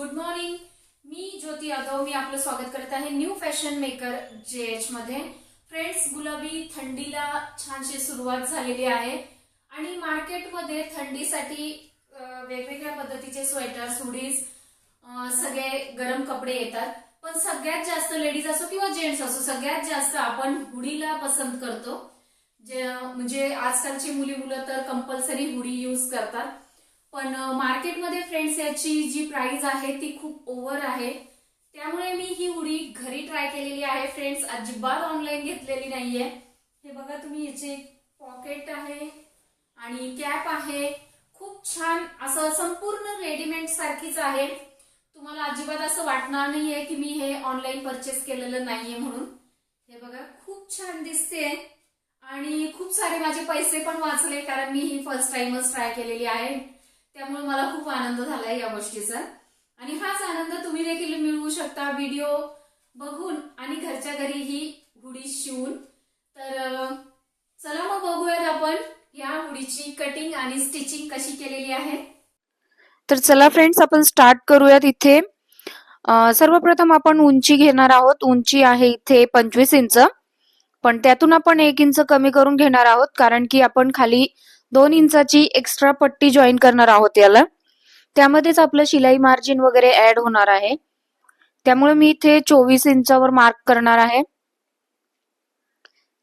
Good morning. मी ज्योती यादव मी आपलं स्वागत करत आहे new fashion maker J H मध्ये. फ्रेंड्स गुलाबी थंडीला छानशी सुरुवात झालेली आहे. आणि मार्केटमध्ये थंडीसाठी वेगवेगळ्या पद्धतीचे स्वेटर हुडीज सगळे गरम कपडे येतात. पण सगळ्यात जास्त लेडीज असो किंवा जेंट्स असो सगळ्यात जास्त आपण हुडीला पसंत करतो. जे म्हणजे आजकालची मुली मुलं तर कंपल्सरी हुडी यूज करतात. पण मार्केटमध्ये फ्रेंड्स याची जी प्राइस आहे ती खूप ओव्हर आहे. त्यामुळे मी ही हुडी घरी ट्राय केलेली आहे. फ्रेंड्स अजिबात ऑनलाईन घेतलेली नाहीये. हे बघा तुम्ही याचे पॉकेट आहे आणि कॅप आहे. खूप छान असं संपूर्ण रेडीमेड सारखीच आहे. तुम्हाला अजिबात असं वाटणार नाहीये की मी हे ऑनलाईन परचेस केलेलं नाहीये म्हणून. हे बघा खूप छान दिसते. आणि खूप सारे माझे पैसे पण वाचले कारण मी ही फर्स्ट टाइमच ट्राय केलेली आहे. त्यामुळे मला खूप आनंद झालाय या गोष्टीचा. आणि हाच आनंद तुम्ही देखील मिळवू शकता व्हिडिओ बघून आणि घरच्या घरी ही हुडी शिवून. तर चला मग बघूयात आपण या हुडीची कटिंग आणि स्टिचिंग कशी केलेली आहे. तर चला फ्रेंड्स आपण स्टार्ट करूयात इथे. सर्वप्रथम आपण उंची घेणार आहोत. उंची आहे इथे पंचवीस इंच. पण त्यातून आपण एक इंच कमी करून घेणार आहोत कारण की आपण खाली दोन इंचाची एक्स्ट्रा पट्टी जॉईन करणार आहोत याला. त्यामध्येच आपलं शिलाई मार्जिन वगैरे ऍड होणार आहे. त्यामुळे मी इथे चोवीस इंचावर मार्क करणार आहे.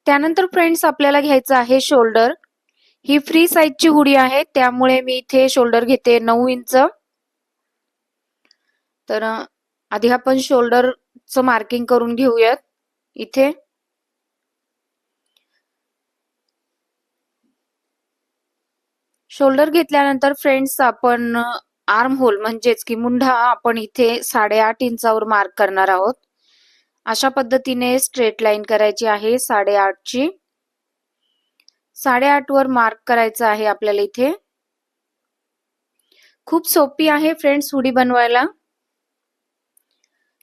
त्यानंतर फ्रेंड्स आपल्याला घ्यायचं आहे शोल्डर ही फ्री साईजची हुडी आहे त्यामुळे मी इथे शोल्डर घेते नऊ इंच. तर आधी आपण शोल्डरचं मार्किंग करून घेऊयात. इथे. शोल्डर घेतल्यानंतर फ्रेंड्स आपण आर्म होल म्हणजेच की मुंढा आपण इथे साडेआठ इंचावर मार्क करणार आहोत. अशा पद्धतीने स्ट्रेट लाईन करायची आहे साडेआठची साडेआठ वर मार्क करायचं आहे आपल्याला इथे. खूप सोपी आहे फ्रेंड्स हुडी बनवायला.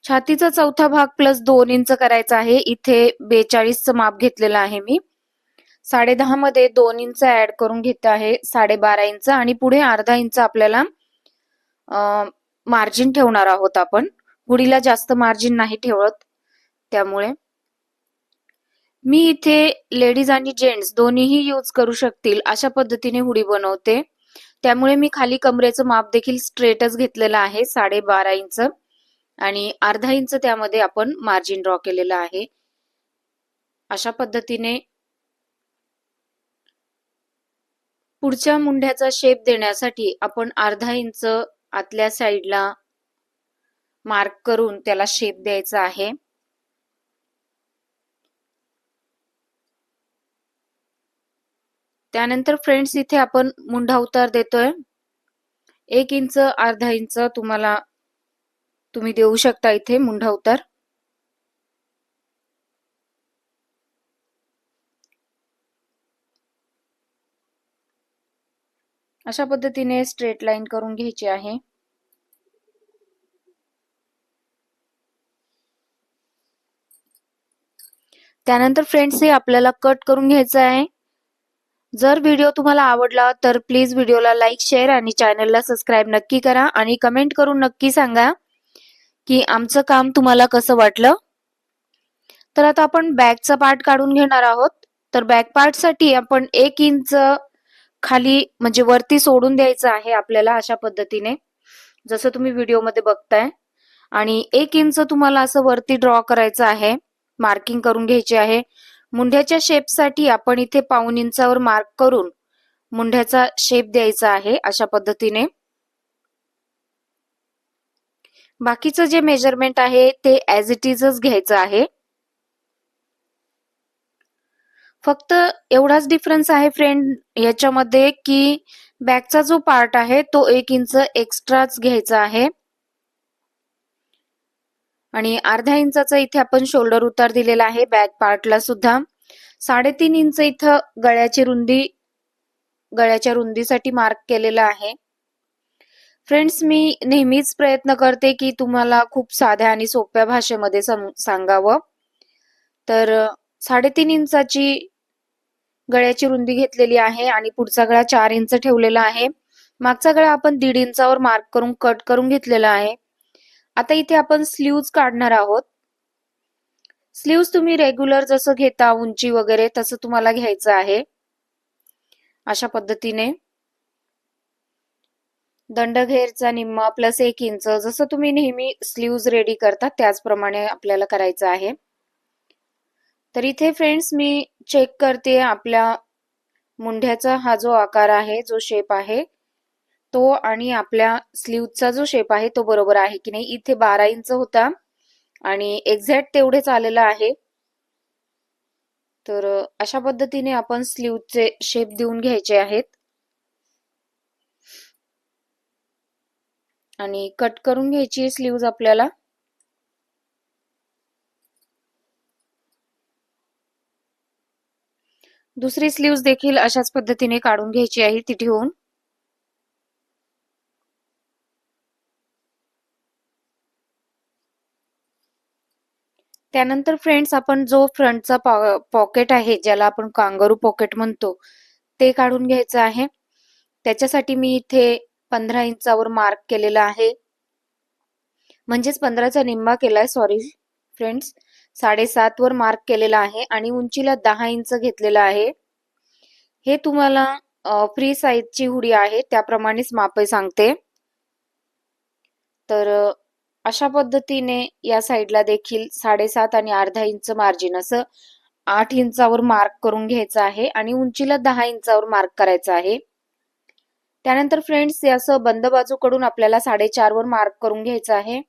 छातीचा चौथा भाग प्लस दोन इंच करायचा आहे. इथे बेचाळीसचं माप घेतलेलं आहे मी. साडे दहा मध्ये दोन इंच ऍड करून घेते आहे साडेबारा इंच आणि पुढे अर्धा इंच आपल्याला मार्जिन ठेवणार आहोत आपण. हुडीला जास्त मार्जिन नाही ठेवत त्यामुळे. मी इथे लेडीज आणि जेंट्स दोन्हीही यूज करू शकतील अशा पद्धतीने हुडी बनवते. त्यामुळे मी खाली कमरेचं माप देखील स्ट्रेटच घेतलेलं आहे साडेबारा इंच. आणि अर्धा इंच त्यामध्ये आपण मार्जिन ड्रॉ केलेलं आहे. अशा पद्धतीने पुढच्या मुंढ्याचा शेप देण्यासाठी आपण अर्धा इंच आतल्या साईडला मार्क करून त्याला शेप द्यायचा आहे. त्यानंतर फ्रेंड्स इथे आपण मुंढा उतार देतोय. एक इंच अर्धा इंच तुम्हाला तुम्ही देऊ शकता इथे मुंढा उतार. अशा पद्धतीने स्ट्रेट लाईन करून घ्यायची आहे. त्यानंतर फ्रेंड्स हे आपल्याला कट करून घ्यायचं आहे. जर व्हिडिओ तुम्हाला आवडला तर प्लीज व्हिडिओला लाईक शेअर आणि चॅनलला सबस्क्राईब नक्की करा आणि कमेंट करून नक्की सांगा की आमचं काम तुम्हाला कसं वाटलं. तर आता आपण बॅकचा पार्ट काढून घेणार आहोत. तर बॅक पार्टसाठी आपण एक इंच खाली म्हणजे वरती सोडून द्यायचं आहे आपल्याला अशा पद्धतीने. जसं तुम्ही व्हिडिओमध्ये बघताय. आणि एक इंच तुम्हाला असं वरती ड्रॉ करायचं आहे. मार्किंग करून घ्यायची आहे. मुंढ्याच्या शेपसाठी आपण इथे पाऊन इंचावर मार्क करून मुंढ्याचा शेप द्यायचा आहे अशा पद्धतीने. बाकीचं जे मेजरमेंट आहे ते ऍज इट इजच घ्यायचं आहे. फक्त एवढाच डिफरन्स आहे फ्रेंड याच्यामध्ये की बॅकचा जो पार्ट आहे तो एक इंच एक्स्ट्राच घ्यायचा आहे. आणि अर्ध्या इंचाचा इथे आपण शोल्डर उतार दिलेला आहे बॅक पार्टला सुद्धा. साडेतीन इंच इथं गळ्याची रुंदी गळ्याच्या रुंदीसाठी मार्क केलेला आहे. फ्रेंड्स मी नेहमीच प्रयत्न करते की तुम्हाला खूप साध्या आणि सोप्या भाषेमध्ये सांगावं. तर साडेतीन इंचाची गळ्याची रुंदी घेतलेली आहे आणि पुढचा गळा चार इंच ठेवलेला आहे. मागचा गळा आपण दीड इंचावर मार्क करून कट करून घेतलेला आहे. आता इथे आपण स्लीव्ज काढणार आहोत. स्लीव्ज तुम्ही रेग्युलर जसं घेता उंची वगैरे तसं तुम्हाला घ्यायचं आहे. अशा पद्धतीने. दंडघेरचा निम्मा प्लस एक इंच जसं तुम्ही नेहमी स्लीव्ज रेडी करता त्याचप्रमाणे आपल्याला करायचं आहे. तर इथे फ्रेंड्स मी चेक करते आपल्या मुंढ्याचा हा जो आकार आहे जो शेप आहे तो आणि आपल्या स्लीवचा जो शेप आहे तो बरोबर आहे की नाही? इथे बारा इंच होता आणि एक्झॅक्ट तेवढेच आलेलं आहे. तर अशा पद्धतीने आपण स्लीवचे शेप देऊन घ्यायचे आहेत. आणि कट करून घ्यायची स्लीव्ज आपल्याला. दुसरी स्लीव्ह देखील अशाच पद्धतीने काढून घ्यायची आहे ती ठेवून. त्यानंतर फ्रेंड्स आपण जो फ्रंटचा पॉकेट आहे ज्याला आपण कांगारू पॉकेट म्हणतो ते काढून घ्यायचं आहे. त्याच्यासाठी मी इथे पंधरा इंचावर मार्क केलेला आहे. म्हणजेच पंधराचा निम्मा केलाय सॉरी फ्रेंड्स साडेसात वर मार्क केलेला आहे आणि उंचीला दहा इंच घेतलेला आहे. हे तुम्हाला फ्री साईजची हुडी आहे त्याप्रमाणेच माप सांगते. तर अशा पद्धतीने या साईडला देखील साडेसात आणि अर्धा इंच मार्जिन असं आठ इंचावर मार्क करून घ्यायचं आहे आणि उंचीला दहा इंचावर मार्क करायचं आहे. त्यानंतर फ्रेंड्स असं बंद बाजूकडून आपल्याला साडेचार वर मार्क करून घ्यायचं आहे.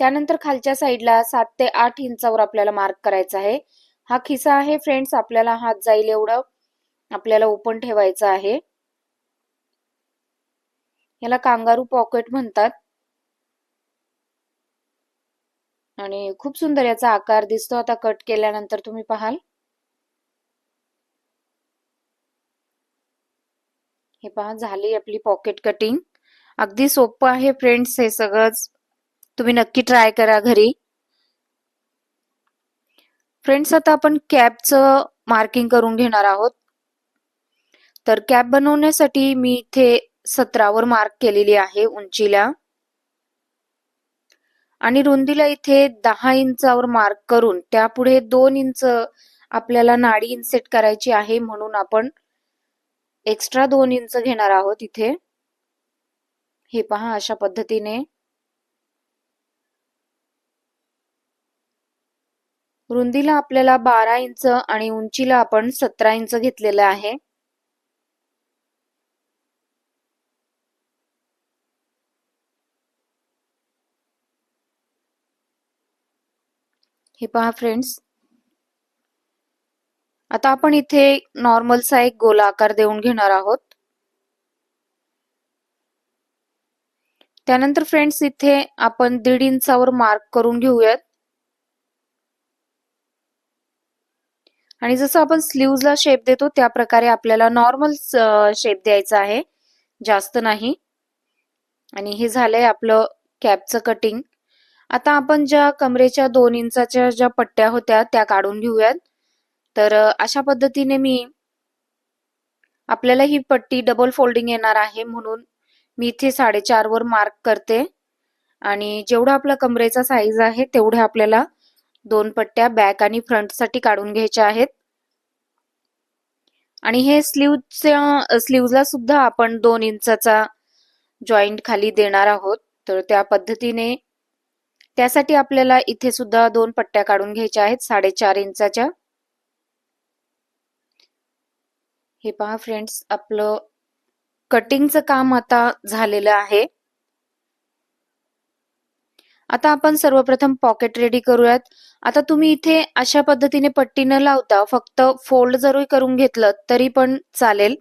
त्यानंतर खालच्या साईडला सात ते आठ इंचावर आपल्याला मार्क करायचा आहे. हा खिसा आहे फ्रेंड्स आपल्याला हात जाईल एवढं. आपल्याला ओपन ठेवायचं आहे. याला कांगारू पॉकेट म्हणतात. आणि खूप सुंदर याचा आकार दिसतो. आता कट केल्यानंतर तुम्ही पाहाल. हे पहा झाली आपली पॉकेट कटिंग अगदी सोपं आहे फ्रेंड्स हे सगळंच. तुम्ही नक्की ट्राय करा घरी. फ्रेंड्स आता आपण कॅपचं मार्किंग करून घेणार आहोत. तर कॅप बनवण्यासाठी मी इथे सतरावर मार्क केलेली आहे उंचीला. आणि रुंदीला इथे दहा इंचावर मार्क करून त्यापुढे दोन इंच आपल्याला नाडी इन्सेट करायची आहे म्हणून आपण एक्स्ट्रा दोन इंच घेणार आहोत इथे. हे पहा अशा पद्धतीने. रुंदीला आपल्याला बारा इंच आणि उंचीला आपण सतरा इंच घेतलेलं आहे. हे पहा फ्रेंड्स. आता आपण इथे नॉर्मलचा एक गोला आकार देऊन घेणार आहोत. त्यानंतर फ्रेंड्स इथे आपण दीड इंचावर मार्क करून घेऊयात. आणि जसं आपण स्लीवला शेप देतो त्या प्रकारे आपल्याला नॉर्मल शेप द्यायचा आहे. जास्त नाही. आणि हे झालंय आपलं कॅपचं कटिंग आता आपण ज्या कमरेच्या दोन इंचाच्या ज्या पट्ट्या होत्या त्या काढून घेऊयात. तर अशा पद्धतीने मी आपल्याला ही पट्टी डबल फोल्डिंग येणार आहे म्हणून मी इथे साडेचार वर मार्क करते. आणि जेवढा आपला कमरेचा साईज आहे तेवढ्या आपल्याला दोन पट्ट्या बॅक आणि फ्रंटसाठी काढून घ्यायच्या आहेत. आणि हे स्लीवच्या स्लीवला सुद्धा आपण दोन इंचाचा जॉईंट खाली देणार आहोत. तर त्या पद्धतीने त्यासाठी आपल्याला इथे सुद्धा दोन पट्ट्या काढून घ्यायच्या आहेत साडेचार इंचाच्या. हे पहा फ्रेंड्स आपलं कटिंगचं काम आता झालेलं आहे. आता आपण सर्वप्रथम पॉकेट रेडी करूयात. आता तुम्ही इथे अशा पद्धतीने पट्टी न लावता फक्त फोल्ड जरी करून घेतलं तरी पण चालेल.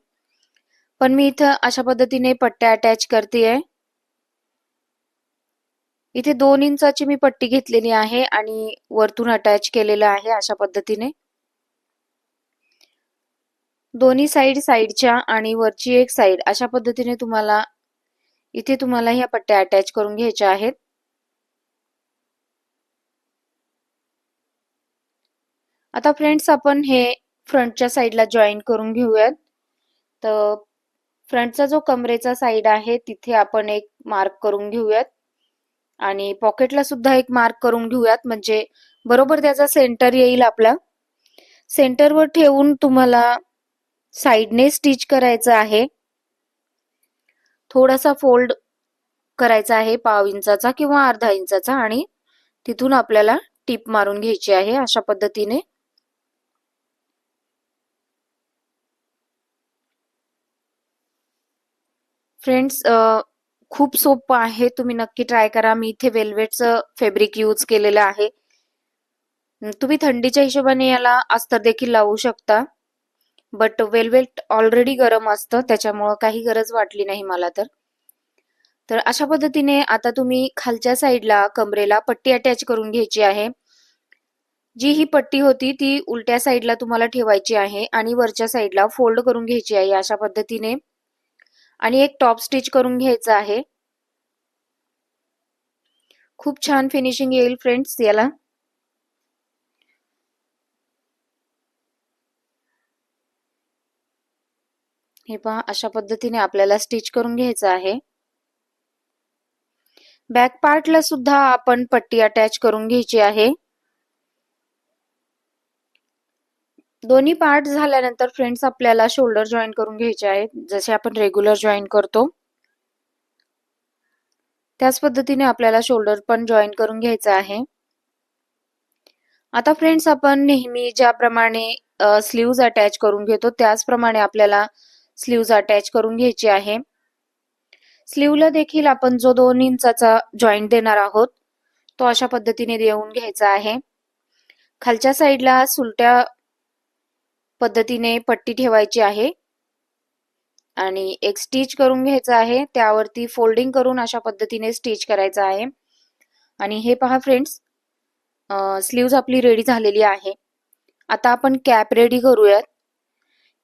पण मी इथं अशा पद्धतीने पट्ट्या अटॅच करते इथे दोन इंचाची मी पट्टी घेतलेली आहे आणि वरतून अटॅच केलेलं आहे अशा पद्धतीने. दोन्ही साइड साइडच्या आणि वरची एक साइड अशा पद्धतीने तुम्हाला इथे तुम्हाला ह्या पट्ट्या अटॅच करून घ्यायच्या आहेत. आता फ्रेंड्स आपण हे फ्रंटच्या साईडला जॉईन करून घेऊयात. तर फ्रंटचा जो कमरेचा साईड आहे तिथे आपण एक मार्क करून घेऊयात. आणि पॉकेटला सुद्धा एक मार्क करून घेऊयात. म्हणजे बरोबर त्याचा सेंटर येईल आपला. सेंटरवर ठेवून तुम्हाला साईडने स्टिच करायचं आहे. थोडासा फोल्ड करायचा आहे पाव इंचाचा किंवा अर्धा इंचाचा. आणि तिथून आपल्याला टीप मारून घ्यायची आहे अशा पद्धतीने. फ्रेंड्स खूप सोपं आहे. तुम्ही नक्की ट्राय करा. मी इथे वेल्वेटचं फॅब्रिक यूज केलेलं आहे. तुम्ही थंडीच्या हिशोबाने याला अस्तर देखील लावू शकता. बट वेल्वेट ऑलरेडी गरम असतं. त्याच्यामुळं काही गरज वाटली नाही मला तर. तर अशा पद्धतीने आता तुम्ही खालच्या साईडला कमरेला पट्टी अटॅच करून घ्यायची आहे. जी ही पट्टी होती ती उलट्या साईडला तुम्हाला ठेवायची आहे आणि वरच्या साईडला फोल्ड करून घ्यायची आहे अशा पद्धतीने. आणि एक टॉप स्टिच करून घ्यायचं आहे. खूप छान फिनिशिंग येईल फ्रेंड्स याला. हे पहा अशा पद्धतीने आपल्याला स्टिच करून घ्यायचं आहे. बॅक पार्टला सुद्धा आपण पट्टी अटॅच करून घ्यायची आहे. दोन्ही पार्ट झाल्यानंतर फ्रेंड्स आपल्याला शोल्डर जॉईन करून घ्यायचे आहेत. जसे आपण रेग्युलर जॉईन करतो त्याच पद्धतीने आपल्याला शोल्डर पण जॉईन करून घ्यायचं आहे. आता फ्रेंड्स आपण नेहमी ज्याप्रमाणे स्लीव्ज अटॅच करून घेतो त्याचप्रमाणे आपल्याला स्लीव्ज अटॅच करून घ्यायची आहे. स्लीवला देखील आपण जो दोन इंचाचा जॉईंट देणार आहोत तो अशा पद्धतीने देऊन घ्यायचा आहे. खालच्या साईडला सुलट्या पद्धतीने पट्टी ठेवायची आहे. आणि एक स्टिच करून घ्यायचं आहे. त्यावरती फोल्डिंग करून अशा पद्धतीने स्टिच करायचं आहे. आणि हे पहा फ्रेंड्स स्लीव्ज आपली रेडी झालेली आहे. आता आपण कॅप रेडी करूयात.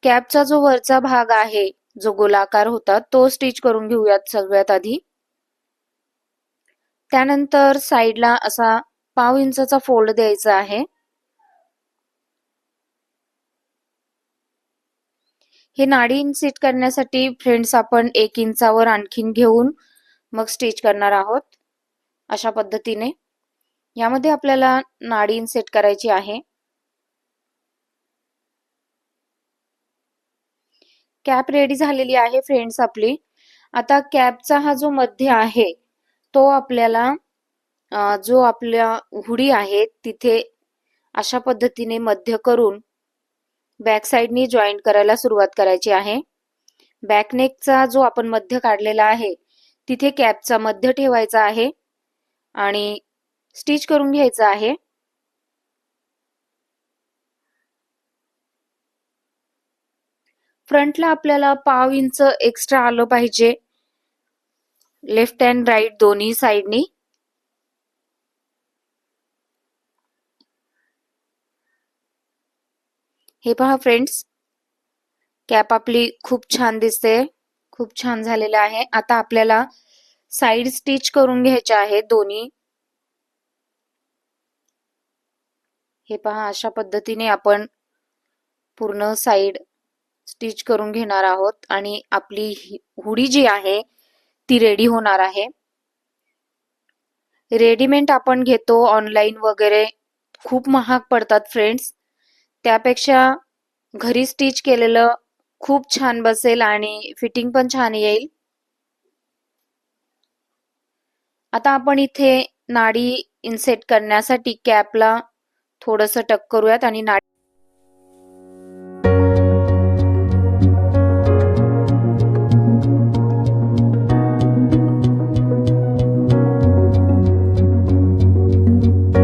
कॅपचा जो वरचा भाग आहे जो गोलाकार होता तो स्टिच करून घेऊयात सगळ्यात आधी. त्यानंतर साईडला असा पाव इंचाचा फोल्ड द्यायचा आहे. हे नाडी इन्सिट करण्यासाठी फ्रेंड्स आपण एक इंचावर आणखीन घेऊन मग स्टिच करणार आहोत. अशा पद्धतीने. यामध्ये आपल्याला नाडी इन्सेट करायची आहे. कॅप रेडी झालेली आहे फ्रेंड्स आपली. आता कॅपचा हा जो मध्य आहे तो आपल्याला जो आपल्या हुडी आहे तिथे अशा पद्धतीने मध्य करून बॅक साईडनी जॉईंट करायला सुरुवात करायची आहे. बॅकनेकचा जो आपण मध्य काढलेला आहे तिथे कॅपचा मध्य ठेवायचा आहे आणि स्टिच करून घ्यायचा आहे. फ्रंटला आपल्याला पाव इंच एक्स्ट्रा आलं पाहिजे. लेफ्ट अँड राईट दोन्ही साईडनी. हे पहा फ्रेंड्स कॅप आपली खूप छान दिसते. खूप छान झालेलं आहे. आता आपल्याला साईड स्टिच करून घ्यायचे आहे दोन्ही. हे पहा अशा पद्धतीने आपण पूर्ण साईड स्टिच करून घेणार आहोत. आणि आपली हुडी जी आहे ती रेडी होणार आहे. रेडीमेड आपण घेतो ऑनलाईन वगैरे. खूप महाग पडतात फ्रेंड्स त्यापेक्षा घरी स्टिच केलेलं खूप छान बसेल आणि फिटिंग पण छान येईल. आता आपण इथे नाडी इन्सेट करण्यासाठी कॅपला थोडस टक करूयात आणि नाडी